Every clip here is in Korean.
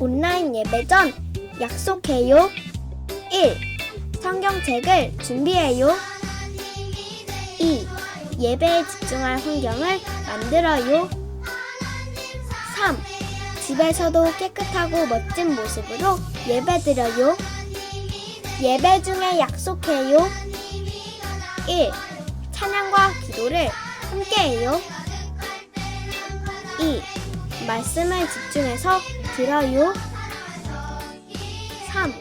온라인 예배 전 약속해요. 1. 성경책을 준비해요. 2. 예배에 집중할 환경을 만들어요. 3. 집에서도 깨끗하고 멋진 모습으로 예배드려요. 예배 중에 약속해요. 1. 찬양과 기도를 함께해요. 2. 말씀을 집중해서 들어요. 3.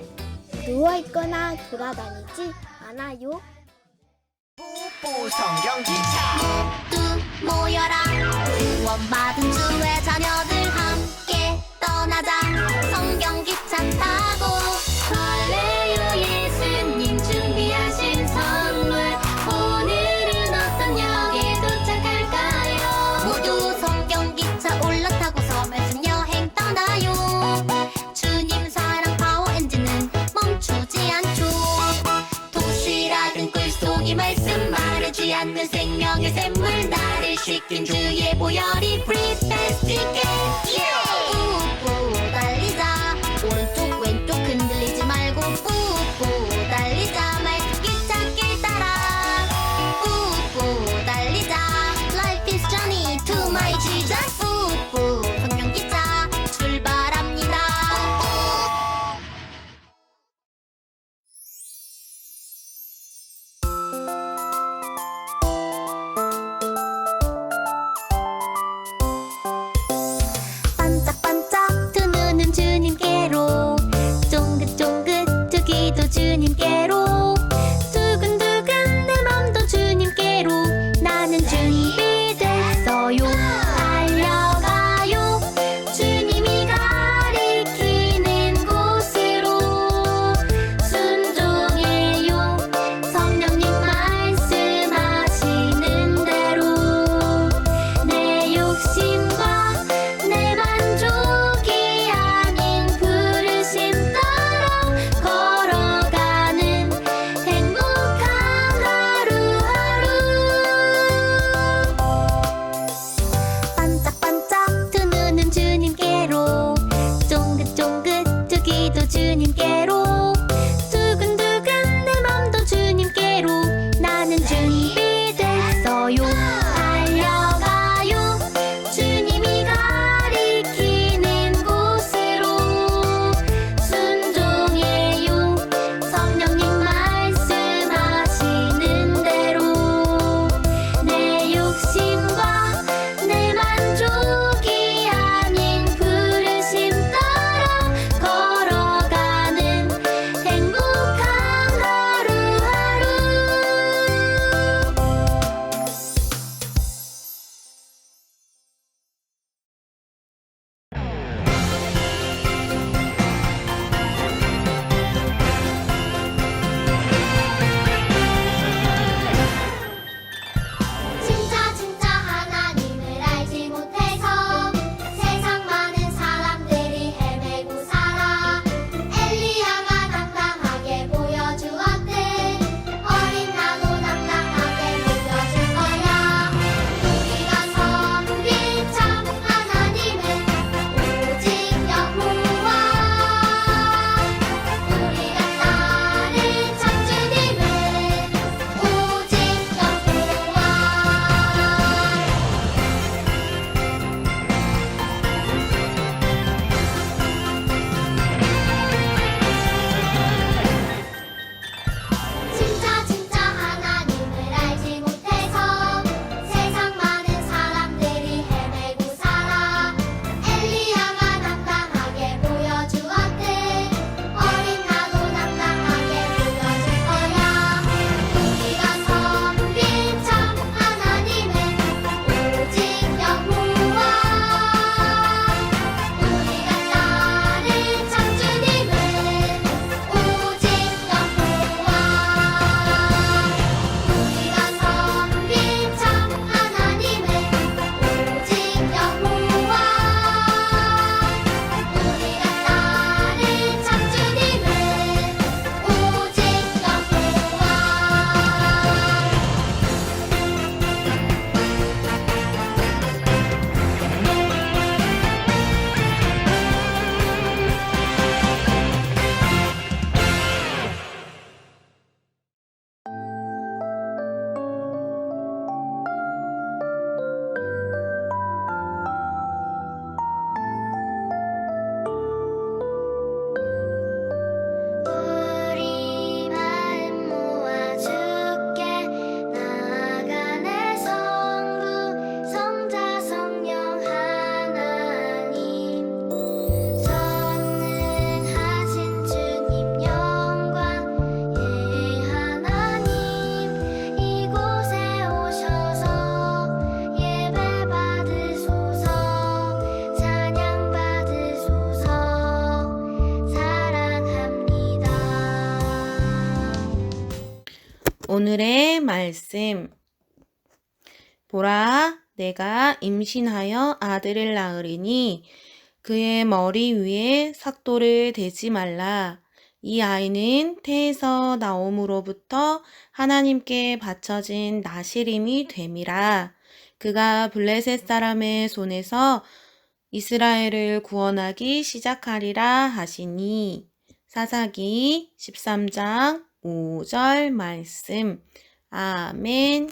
누워있거나 돌아다니지 않아요. 성경 기차 나를 씻긴 주의 보혈이 프리패스티게 말씀. 보라, 내가 임신하여 아들을 낳으리니 그의 머리 위에 삭도를 대지 말라. 이 아이는 태에서 나옴으로부터 하나님께 바쳐진 나시림이 됨이라. 그가 블레셋 사람의 손에서 이스라엘을 구원하기 시작하리라 하시니. 사사기 13장 5절 말씀. 아멘.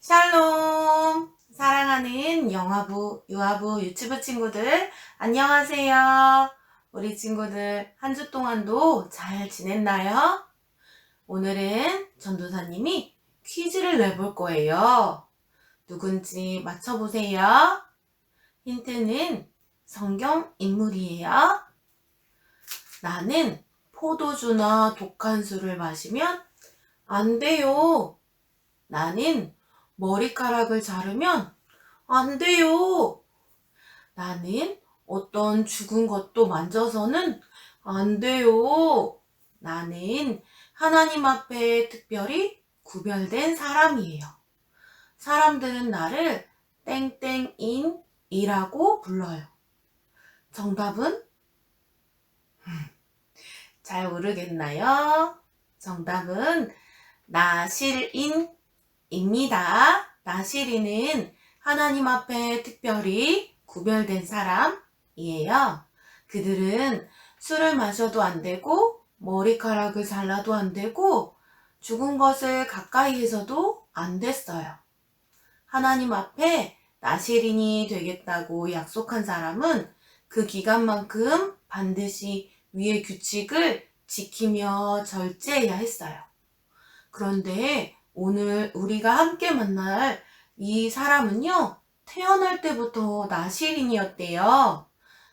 샬롬! 사랑하는 영화부, 유아부 유튜브 친구들, 안녕하세요. 우리 친구들 한 주 동안도 잘 지냈나요? 오늘은 전도사님이 퀴즈를 내볼 거예요. 누군지 맞춰보세요. 힌트는 성경 인물이에요. 나는 포도주나 독한 술을 마시면 안 돼요. 나는 머리카락을 자르면 안 돼요. 나는 어떤 죽은 것도 만져서는 안 돼요. 나는 하나님 앞에 특별히 구별된 사람이에요. 사람들은 나를 땡땡인이라고 불러요. 정답은? 잘 모르겠나요? 정답은 나실인입니다. 나실인은 하나님 앞에 특별히 구별된 사람이에요. 그들은 술을 마셔도 안 되고, 머리카락을 잘라도 안 되고, 죽은 것을 가까이 해서도 안 됐어요. 하나님 앞에 나실인이 되겠다고 약속한 사람은 그 기간만큼 반드시 위의 규칙을 지키며 절제해야 했어요. 그런데 오늘 우리가 함께 만날 이 사람은요, 태어날 때부터 나실인이었대요.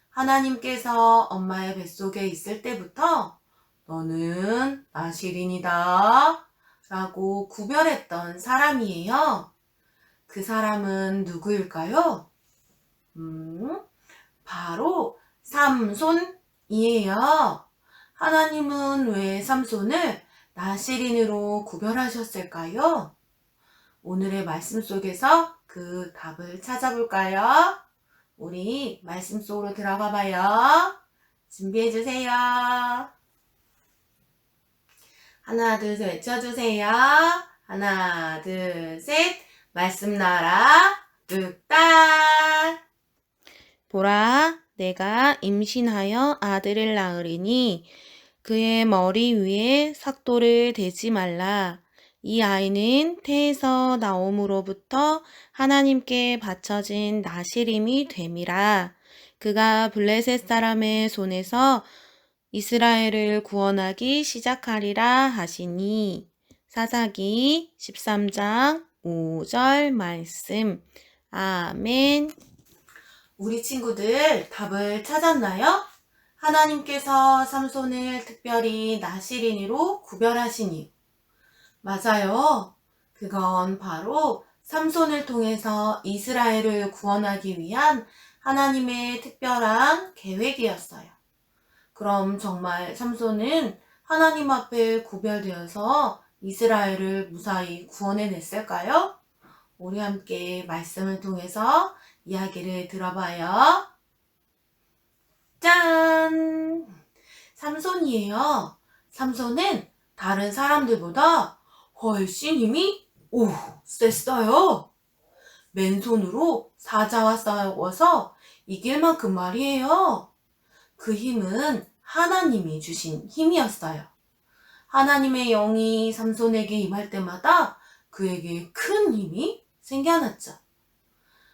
하나님께서 엄마의 뱃속에 있을 때부터 너는 나실인이다 라고 구별했던 사람이에요. 그 사람은 누구일까요? 음, 바로 삼손이에요. 하나님은 왜 삼손을 나시린으로 구별하셨을까요? 오늘의 말씀 속에서 그 답을 찾아볼까요? 우리 말씀 속으로 들어가 봐요. 준비해 주세요. 하나, 둘, 셋 외쳐주세요. 하나, 둘, 셋. 말씀 나라 뚝딱. 보라, 내가 임신하여 아들을 낳으리니 그의 머리 위에 삭도를 대지 말라. 이 아이는 태에서 나옴으로부터 하나님께 바쳐진 나시림이 됨이라. 그가 블레셋 사람의 손에서 이스라엘을 구원하기 시작하리라 하시니. 사사기 13장 5절 말씀. 아멘. 우리 친구들 답을 찾았나요? 하나님께서 삼손을 특별히 나시린이로 구별하시니. 맞아요. 그건 바로 삼손을 통해서 이스라엘을 구원하기 위한 하나님의 특별한 계획이었어요. 그럼 정말 삼손은 하나님 앞에 구별되어서 이스라엘을 무사히 구원해냈을까요? 우리 함께 말씀을 통해서 이야기를 들어봐요. 짠! 삼손이에요. 삼손은 다른 사람들보다 훨씬 힘이 오 셌어요. 맨손으로 사자와 싸워서 이길 만큼 말이에요. 그 힘은 하나님이 주신 힘이었어요. 하나님의 영이 삼손에게 임할 때마다 그에게 큰 힘이 생겨났죠.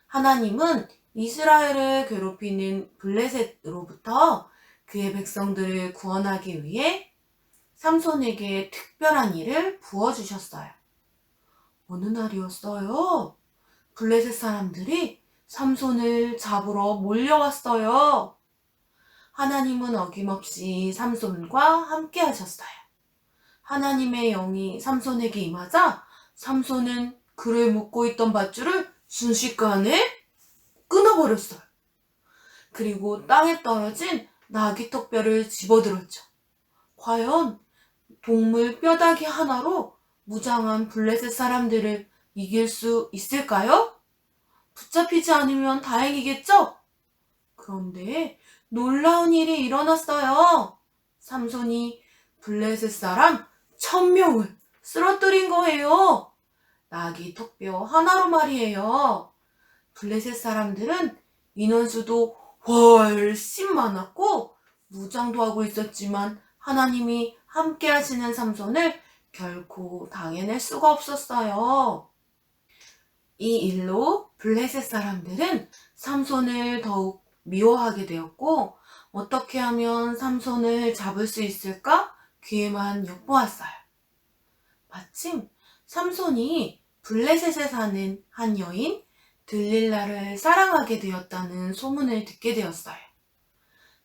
하나님은 이스라엘을 괴롭히는 블레셋으로부터 그의 백성들을 구원하기 위해 삼손에게 특별한 일을 부어주셨어요. 어느 날이었어요? 블레셋 사람들이 삼손을 잡으러 몰려왔어요. 하나님은 어김없이 삼손과 함께 하셨어요. 하나님의 영이 삼손에게 임하자 삼손은 그를 묶고 있던 밧줄을 순식간에 끊어버렸어요. 그리고 땅에 떨어진 나귀 턱뼈를 집어들었죠. 과연 동물 뼈다귀 하나로 무장한 블레셋 사람들을 이길 수 있을까요? 붙잡히지 않으면 다행이겠죠? 그런데 놀라운 일이 일어났어요. 삼손이 블레셋 사람 천명을 쓰러뜨린 거예요. 낙이 턱뼈 하나로 말이에요. 블레셋 사람들은 인원수도 훨씬 많았고 무장도 하고 있었지만 하나님이 함께 하시는 삼손을 결코 당해낼 수가 없었어요. 이 일로 블레셋 사람들은 삼손을 더욱 미워하게 되었고 어떻게 하면 삼손을 잡을 수 있을까 귀에만 엿보았어요. 마침 삼손이 블레셋에 사는 한 여인 들릴라를 사랑하게 되었다는 소문을 듣게 되었어요.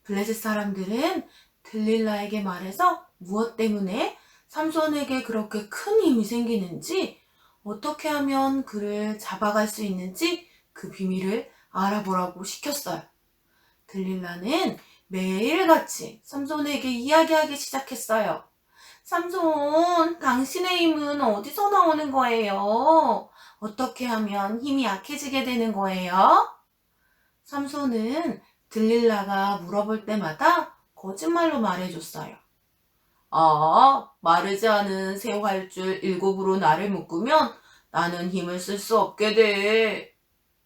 블레셋 사람들은 들릴라에게 말해서 무엇 때문에 삼손에게 그렇게 큰 힘이 생기는지 어떻게 하면 그를 잡아갈 수 있는지 그 비밀을 알아보라고 시켰어요. 들릴라는 매일같이 삼손에게 이야기하기 시작했어요. 삼손, 당신의 힘은 어디서 나오는 거예요? 어떻게 하면 힘이 약해지게 되는 거예요? 삼손은 들릴라가 물어볼 때마다 거짓말로 말해줬어요. 아, 마르지 않은 새 활줄 일곱으로 나를 묶으면 나는 힘을 쓸 수 없게 돼.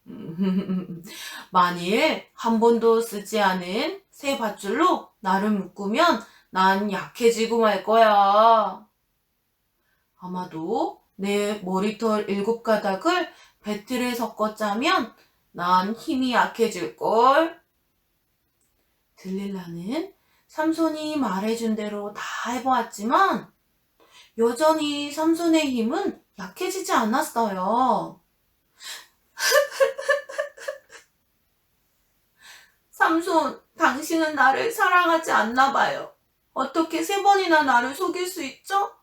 만일 한 번도 쓰지 않은 새 밧줄로 나를 묶으면 난 약해지고 말 거야. 아마도 내 머리털 일곱 가닥을 배틀에 섞어 짜면 난 힘이 약해질걸. 들릴라는 삼손이 말해준 대로 다 해보았지만 여전히 삼손의 힘은 약해지지 않았어요. 삼손, 당신은 나를 사랑하지 않나 봐요. 어떻게 세 번이나 나를 속일 수 있죠?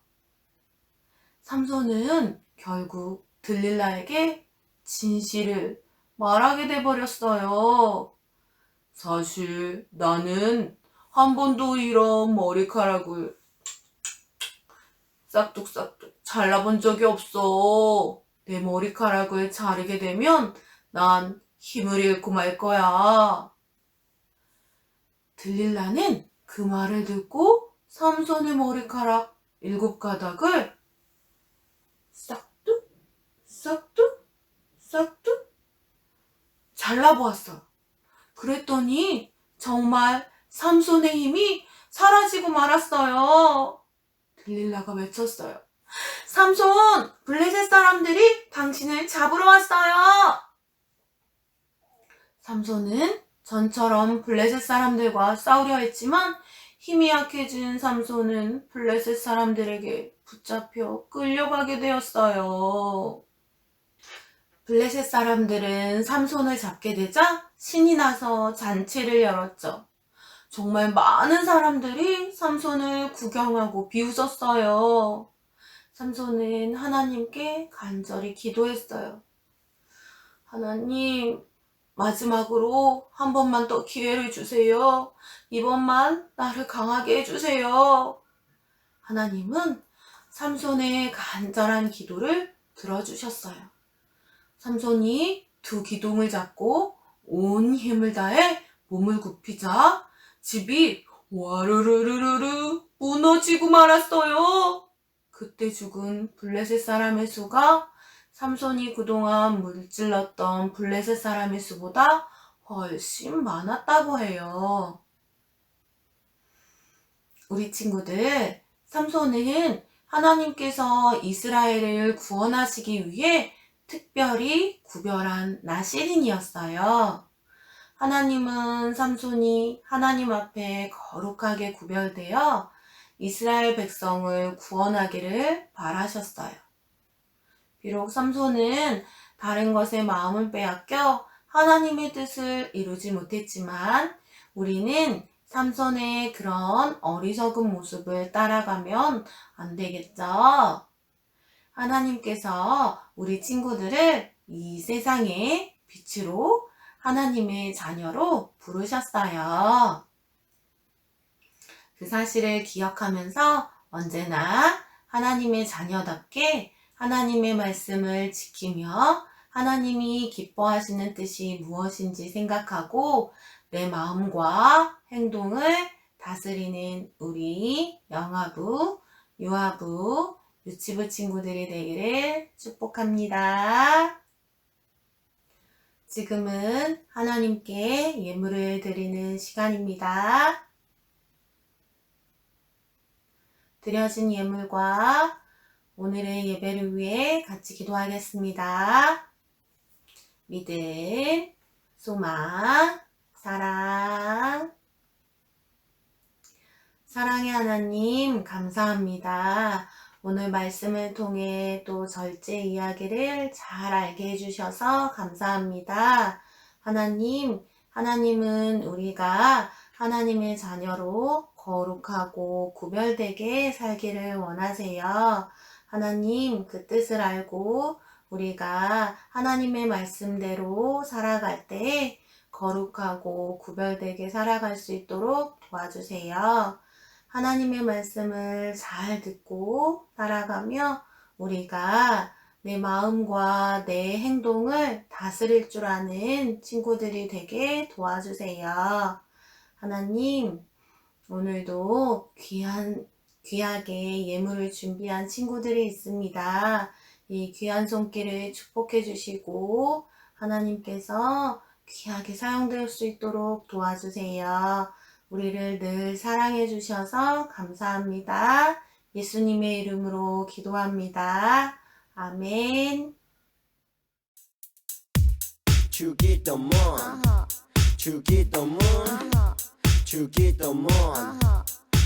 삼손은 결국 들릴라에게 진실을 말하게 돼버렸어요. 사실 나는 한 번도 이런 머리카락을 싹둑싹둑 잘라본 적이 없어. 내 머리카락을 자르게 되면 난 힘을 잃고 말 거야. 들릴라는 그 말을 듣고 삼손의 머리카락 일곱 가닥을 싹둑, 싹둑 잘라보았어. 그랬더니 정말 삼손의 힘이 사라지고 말았어요. 들릴라가 외쳤어요. 삼손, 블레셋 사람들이 당신을 잡으러 왔어요. 삼손은 전처럼 블레셋 사람들과 싸우려 했지만 힘이 약해진 삼손은 블레셋 사람들에게 붙잡혀 끌려가게 되었어요. 블레셋 사람들은 삼손을 잡게 되자 신이 나서 잔치를 열었죠. 정말 많은 사람들이 삼손을 구경하고 비웃었어요. 삼손은 하나님께 간절히 기도했어요. 하나님, 마지막으로 한 번만 더 기회를 주세요. 이번만 나를 강하게 해주세요. 하나님은 삼손의 간절한 기도를 들어주셨어요. 삼손이 두 기둥을 잡고 온 힘을 다해 몸을 굽히자 집이 와르르르르르 무너지고 말았어요. 그때 죽은 블레셋 사람의 수가 삼손이 그동안 물질렀던 블레셋 사람의 수보다 훨씬 많았다고 해요. 우리 친구들, 삼손은 하나님께서 이스라엘을 구원하시기 위해 특별히 구별한 나시린이었어요. 하나님은 삼손이 하나님 앞에 거룩하게 구별되어 이스라엘 백성을 구원하기를 바라셨어요. 비록 삼손은 다른 것에 마음을 빼앗겨 하나님의 뜻을 이루지 못했지만 우리는 삼손의 그런 어리석은 모습을 따라가면 안 되겠죠? 하나님께서 우리 친구들을 이 세상의 빛으로 하나님의 자녀로 부르셨어요. 그 사실을 기억하면서 언제나 하나님의 자녀답게 하나님의 말씀을 지키며 하나님이 기뻐하시는 뜻이 무엇인지 생각하고 내 마음과 행동을 다스리는 우리 영아부, 유아부, 유치부 친구들이 되기를 축복합니다. 지금은 하나님께 예물을 드리는 시간입니다. 드려진 예물과 오늘의 예배를 위해 같이 기도하겠습니다. 믿음, 소망, 사랑. 사랑의 하나님, 감사합니다. 오늘 말씀을 통해 또 절제 이야기를 잘 알게 해주셔서 감사합니다. 하나님, 하나님은 우리가 하나님의 자녀로 거룩하고 구별되게 살기를 원하세요. 하나님, 그 뜻을 알고 우리가 하나님의 말씀대로 살아갈 때 거룩하고 구별되게 살아갈 수 있도록 도와주세요. 하나님의 말씀을 잘 듣고 따라가며 우리가 내 마음과 내 행동을 다스릴 줄 아는 친구들이 되게 도와주세요. 하나님, 오늘도 귀한, 귀하게 예물을 준비한 친구들이 있습니다. 이 귀한 손길을 축복해 주시고 하나님께서 귀하게 사용될 수 있도록 도와주세요. 우리를 늘 사랑해 주셔서 감사합니다. 예수님의 이름으로 기도합니다. 아멘. 주기도문 주기도문 주기도문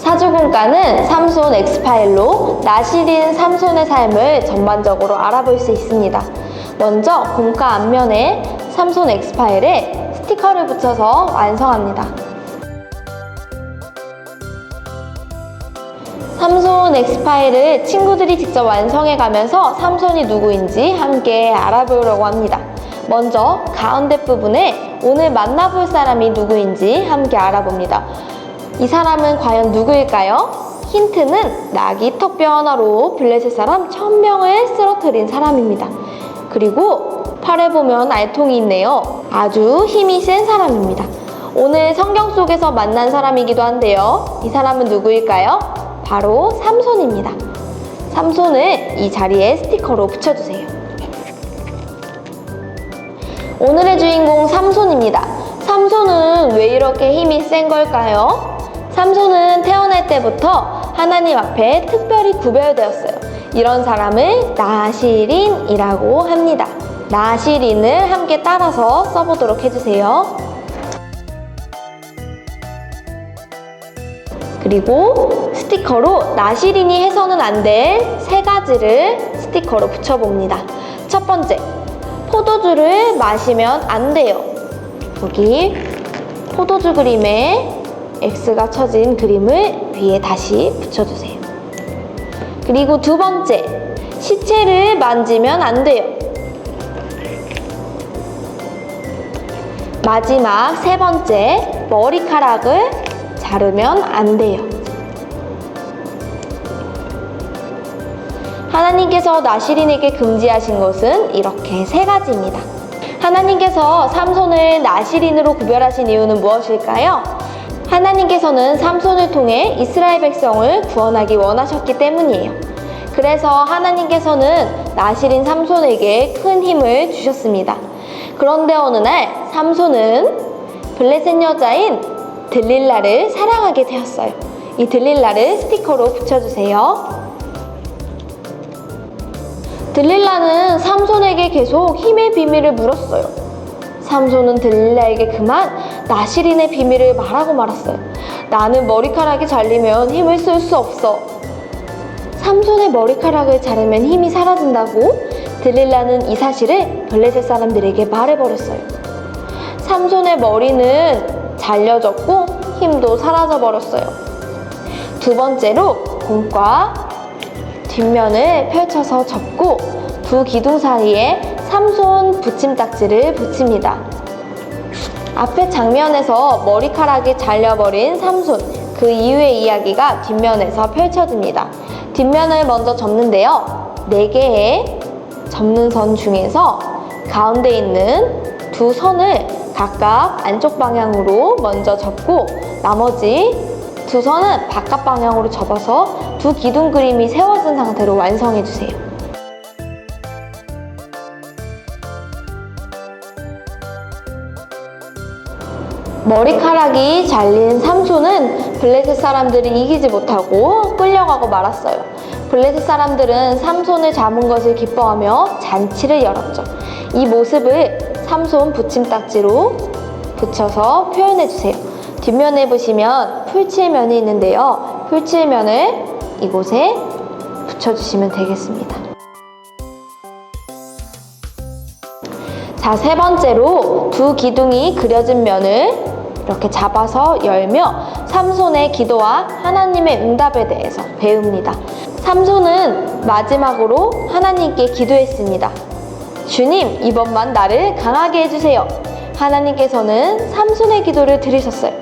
사주공과는 삼손 엑스파일로 나시린 삼손의 삶을 전반적으로 알아볼 수 있습니다. 먼저 공과 앞면에 삼손 엑스파일에 스티커를 붙여서 완성합니다. 삼손 엑스파일을 친구들이 직접 완성해 가면서 삼손이 누구인지 함께 알아보려고 합니다. 먼저 가운데 부분에 오늘 만나볼 사람이 누구인지 함께 알아봅니다. 이 사람은 과연 누구일까요? 힌트는 낙이 턱뼈 하나로 블레셋 사람 천명을 쓰러뜨린 사람입니다. 그리고 팔에 보면 알통이 있네요. 아주 힘이 센 사람입니다. 오늘 성경 속에서 만난 사람이기도 한데요. 이 사람은 누구일까요? 바로 삼손입니다. 삼손을 이 자리에 스티커로 붙여주세요. 오늘의 주인공 삼손입니다. 삼손은 왜 이렇게 힘이 센 걸까요? 삼손은 태어날 때부터 하나님 앞에 특별히 구별되었어요. 이런 사람을 나시린이라고 합니다. 나시린을 함께 따라서 써보도록 해주세요. 그리고 스티커로 나시린이 해서는 안 될 세 가지를 스티커로 붙여봅니다. 첫 번째, 포도주를 마시면 안 돼요. 여기 포도주 그림에 X가 쳐진 그림을 위에 다시 붙여주세요. 그리고 두 번째, 시체를 만지면 안 돼요. 마지막 세 번째, 머리카락을 자르면 안 돼요. 하나님께서 나시린에게 금지하신 것은 이렇게 세 가지입니다. 하나님께서 삼손을 나시린으로 구별하신 이유는 무엇일까요? 하나님께서는 삼손을 통해 이스라엘 백성을 구원하기 원하셨기 때문이에요. 그래서 하나님께서는 나시린 삼손에게 큰 힘을 주셨습니다. 그런데 어느 날 삼손은 블레셋 여자인 들릴라를 사랑하게 되었어요. 이 들릴라를 스티커로 붙여주세요. 들릴라는 삼손에게 계속 힘의 비밀을 물었어요. 삼손은 들릴라에게 그만 나시린의 비밀을 말하고 말았어요. 나는 머리카락이 잘리면 힘을 쓸 수 없어. 삼손의 머리카락을 자르면 힘이 사라진다고 들릴라는 이 사실을 블레셋 사람들에게 말해버렸어요. 삼손의 머리는 잘려졌고 힘도 사라져버렸어요. 두 번째로 공과 뒷면을 펼쳐서 접고 두 기둥 사이에 삼손 붙임딱지를 붙입니다. 앞에 장면에서 머리카락이 잘려버린 삼손, 그 이후의 이야기가 뒷면에서 펼쳐집니다. 뒷면을 먼저 접는데요. 네 개의 접는 선 중에서 가운데 있는 두 선을 각각 안쪽 방향으로 먼저 접고 나머지 두 선은 바깥 방향으로 접어서 두 기둥 그림이 세워진 상태로 완성해 주세요. 머리카락이 잘린 삼손은 블레셋 사람들이 이기지 못하고 끌려가고 말았어요. 블레셋 사람들은 삼손을 잡은 것을 기뻐하며 잔치를 열었죠. 이 모습을 삼손 붙임딱지로 붙여서 표현해 주세요. 뒷면에 보시면 풀칠면이 있는데요. 풀칠면을 이곳에 붙여주시면 되겠습니다. 자, 세 번째로 두 기둥이 그려진 면을 이렇게 잡아서 열며 삼손의 기도와 하나님의 응답에 대해서 배웁니다. 삼손은 마지막으로 하나님께 기도했습니다. 주님, 이번만 나를 강하게 해주세요. 하나님께서는 삼손의 기도를 들으셨어요.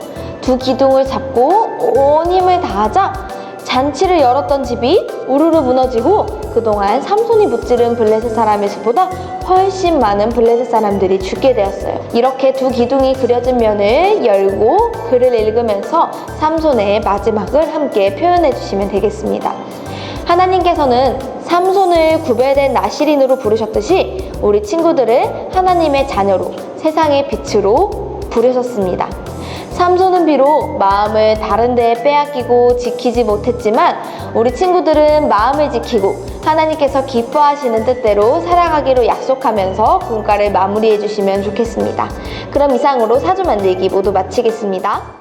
두 기둥을 잡고 온 힘을 다하자 잔치를 열었던 집이 우르르 무너지고 그동안 삼손이 무찌른 블레셋 사람의 수보다 훨씬 많은 블레셋 사람들이 죽게 되었어요. 이렇게 두 기둥이 그려진 면을 열고 글을 읽으면서 삼손의 마지막을 함께 표현해 주시면 되겠습니다. 하나님께서는 삼손을 구별된 나시린으로 부르셨듯이 우리 친구들을 하나님의 자녀로 세상의 빛으로 부르셨습니다. 삼손은 비록 마음을 다른 데에 빼앗기고 지키지 못했지만 우리 친구들은 마음을 지키고 하나님께서 기뻐하시는 뜻대로 살아가기로 약속하면서 분가를 마무리해 주시면 좋겠습니다. 그럼 이상으로 사주 만들기 모두 마치겠습니다.